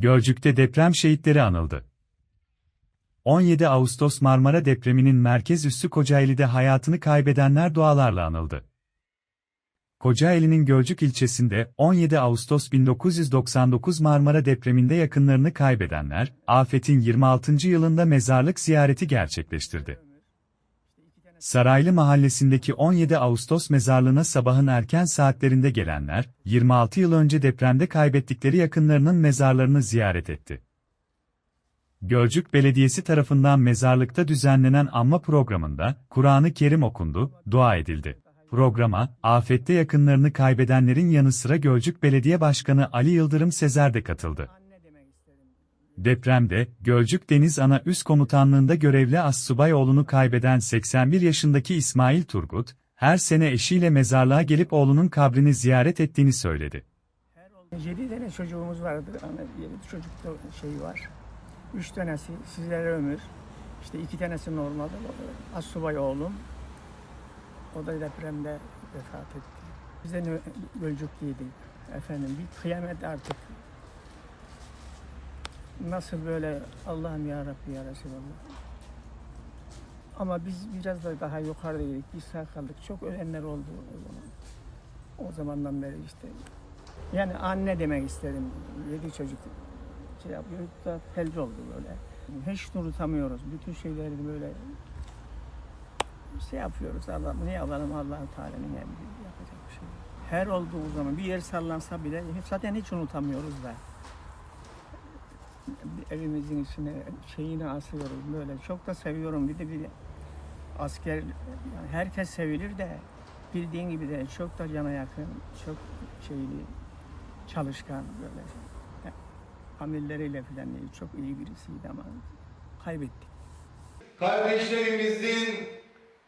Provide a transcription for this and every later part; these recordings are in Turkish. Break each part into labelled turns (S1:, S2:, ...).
S1: Gölcük'te deprem şehitleri anıldı. 17 Ağustos Marmara depreminin merkez üssü Kocaeli'de hayatını kaybedenler dualarla anıldı. Kocaeli'nin Gölcük ilçesinde 17 Ağustos 1999 Marmara depreminde yakınlarını kaybedenler, afetin 26. yılında mezarlık ziyareti gerçekleştirdi. Saraylı mahallesindeki 17 Ağustos mezarlığına sabahın erken saatlerinde gelenler, 26 yıl önce depremde kaybettikleri yakınlarının mezarlarını ziyaret etti. Gölcük Belediyesi tarafından mezarlıkta düzenlenen anma programında, Kur'an-ı Kerim okundu, dua edildi. Programa, afette yakınlarını kaybedenlerin yanı sıra Gölcük Belediye Başkanı Ali Yıldırım Sezer de katıldı. Depremde, Gölcük Deniz Ana Üst Komutanlığında görevli Assubay oğlunu kaybeden 81 yaşındaki İsmail Turgut, her sene eşiyle mezarlığa gelip oğlunun kabrini ziyaret ettiğini söyledi.
S2: Yedi tane çocuğumuz vardı. Hani yedi çocuk da şey var. Üç tanesi sizlere ömür. İşte iki tanesi normalde. Asubay oğlum. O da depremde vefat etti. Biz de nö- Gölcüklüydük. Efendim bir kıyamet artık. Nasıl böyle Allah'ım ya Rabbi ya Resulallah. Ama biz biraz da daha yukarıdaydık. Biz sağ kaldık. Çok ölenler oldu o zaman. O zamandan beri işte yani anne demek istedim. Yedi çocuk şey yapıyor da felç oldu böyle. Hiç unutamıyoruz. Bütün şeyleri böyle şey yapıyoruz. Allah ne yapalım Allah Teala'nın yapacak bir şey. Her olduğu zaman bir yer sallansa bile zaten hiç unutamıyoruz da. Evimizin içine şeyini asıyoruz böyle. Çok da seviyorum. Bir de bir asker yani herkes sevilir de bildiğin gibi de çok da cana yakın, çok şeyli, çalışkan böyle. Ya, Amirleriyle falan değil, çok iyi birisiydi ama kaybettik.
S3: kardeşlerimizin,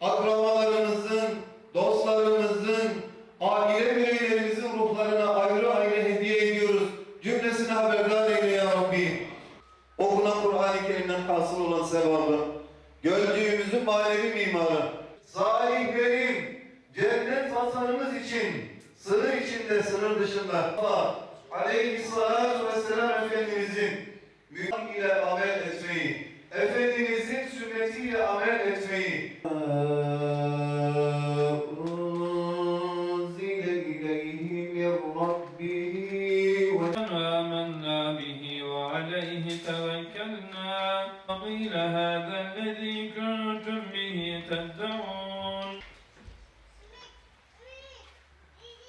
S3: akrabalarımızın, Okunan Kur'an-ı Kerim'den hasıl olan sevabı, gördüğümüzün manevi mimarı, sahiplerin cennet vatanımız için sınır içinde, sınır dışında Allah aleyhissalatu vesselam Efendimizin mühim ile amel توكلنا. وقيل هذا الذي كنتم به تدعون.